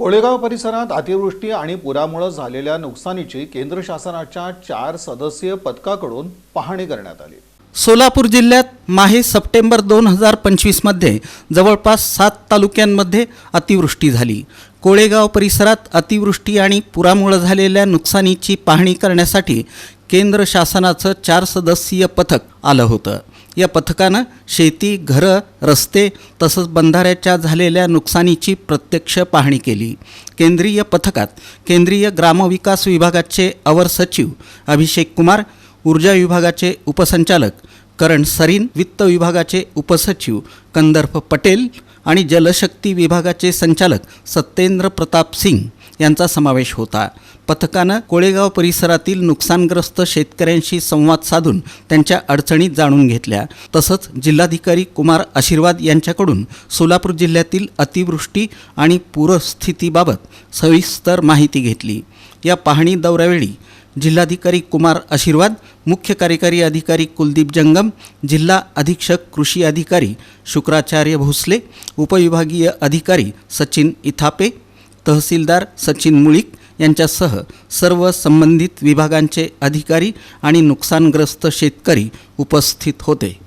कोळेगाव परिसरात अतिवृष्टी आणि पुरामुळे झालेल्या नुकसानीची केंद्र शासनाच्या चार सदस्यीय पथकाकडून पाहणी करण्यात आली. सोलापूर जिल्ह्यात माहे सप्टेंबर दोन हजार पंचवीसमध्ये जवळपास सात तालुक्यांमध्ये अतिवृष्टी झाली. कोळेगाव परिसरात अतिवृष्टी आणि पुरामुळे झालेल्या नुकसानीची पाहणी करण्यासाठी केंद्र शासनाचं चार सदस्यीय पथक आलं होतं. या पथकानं शेती घरं रस्ते तसंच बंधाऱ्याच्या झालेल्या नुकसानीची प्रत्यक्ष पाहणी केली. केंद्रीय पथकात केंद्रीय ग्रामविकास विभागाचे अवर सचिव अभिषेक कुमार ऊर्जा विभागाचे उपसंचालक करण सरीन वित्त विभागाचे उपसचिव कंदर्प पटेल आणि जलशक्ती विभागाचे संचालक सत्येंद्र प्रताप सिंग यांचा समावेश होता. पथकानं कोळेगाव परिसरातील नुकसानग्रस्त शेतकऱ्यांशी संवाद साधून त्यांच्या अडचणी जाणून घेतल्या. तसंच जिल्हाधिकारी कुमार आशीर्वाद यांच्याकडून सोलापूर जिल्ह्यातील अतिवृष्टी आणि पूरस्थितीबाबत सविस्तर माहिती घेतली. या पाहणी दौऱ्यावेळी जिल्हाधिकारी कुमार आशीर्वाद मुख्य कार्यकारी अधिकारी कुलदीप जंगम जिल्हा अधीक्षक कृषी अधिकारी शुक्राचार्य भोसले उपविभागीय अधिकारी सचिन इथापे तहसीलदार सचिन मुळीक यांच्यासह सर्व संबंधित विभागांचे अधिकारी आणि नुकसानग्रस्त शेतकरी उपस्थित होते.